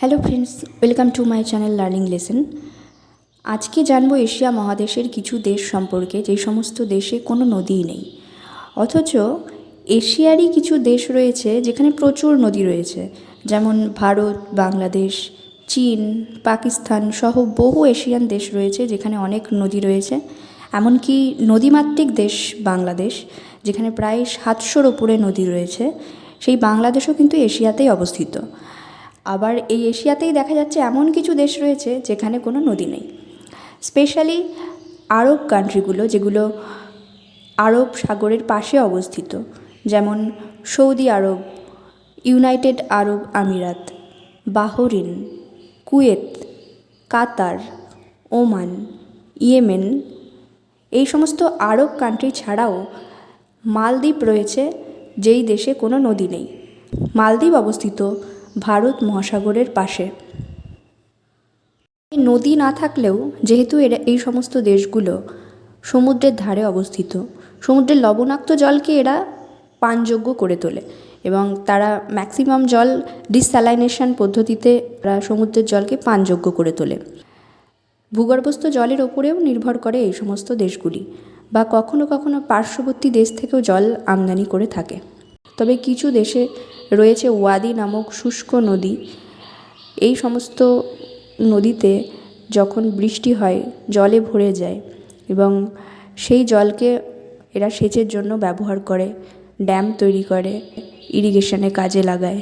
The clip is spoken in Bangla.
Hello friends welcome to my channel learning lesson আজকে জানব এশিয়া মহাদেশের কিছু দেশ সম্পর্কে, যে সমস্ত দেশে কোনো নদীই নেই। অথচ এশিয়ারই কিছু দেশ রয়েছে যেখানে প্রচুর নদী রয়েছে। যেমন ভারত, বাংলাদেশ, চীন, পাকিস্তান সহ বহু এশিয়ান দেশ রয়েছে যেখানে অনেক নদী রয়েছে। এমনকি নদীমাতৃক দেশ বাংলাদেশ, যেখানে প্রায় সাতশোর ওপরে নদী রয়েছে। সেই বাংলাদেশও কিন্তু এশিয়াতেই অবস্থিত। আবার এই এশিয়াতেই দেখা যাচ্ছে এমন কিছু দেশ রয়েছে যেখানে কোনো নদী নেই। স্পেশালি আরব কান্ট্রিগুলো যেগুলো আরব সাগরের পাশে অবস্থিত, যেমন সৌদি আরব ইউনাইটেড আরব আমিরাত, Bahrain, Kuwait, Qatar, Oman, Yemen, এই সমস্ত আরব কান্ট্রি ছাড়াও মালদ্বীপ রয়েছে যেই দেশে কোনো নদী নেই। মালদ্বীপ অবস্থিত ভারত মহাসাগরের পাশে। নদী না থাকলেও যেহেতু এরা এই সমস্ত দেশগুলো সমুদ্রের ধারে অবস্থিত, সমুদ্রের লবণাক্ত জলকে এরা পানযোগ্য করে তোলে এবং তারা ম্যাক্সিমাম জল ডিস্যালাইনেশন পদ্ধতিতে সমুদ্রের জলকে পানযোগ্য করে তোলে। ভূগর্ভস্থ জলের ওপরেও নির্ভর করে এই সমস্ত দেশগুলি বা কখনো কখনো পার্শ্ববর্তী দেশ থেকেও জল আমদানি করে থাকে। তবে কিছু দেশে রয়েছে ওয়াদি নামক শুষ্ক নদী। এই সমস্ত নদীতে যখন বৃষ্টি হয়, জলে ভরে যায় এবং সেই জলকে এরা সেচের জন্য ব্যবহার করে, ড্যাম তৈরি করে, ইরিগেশনে কাজে লাগায়।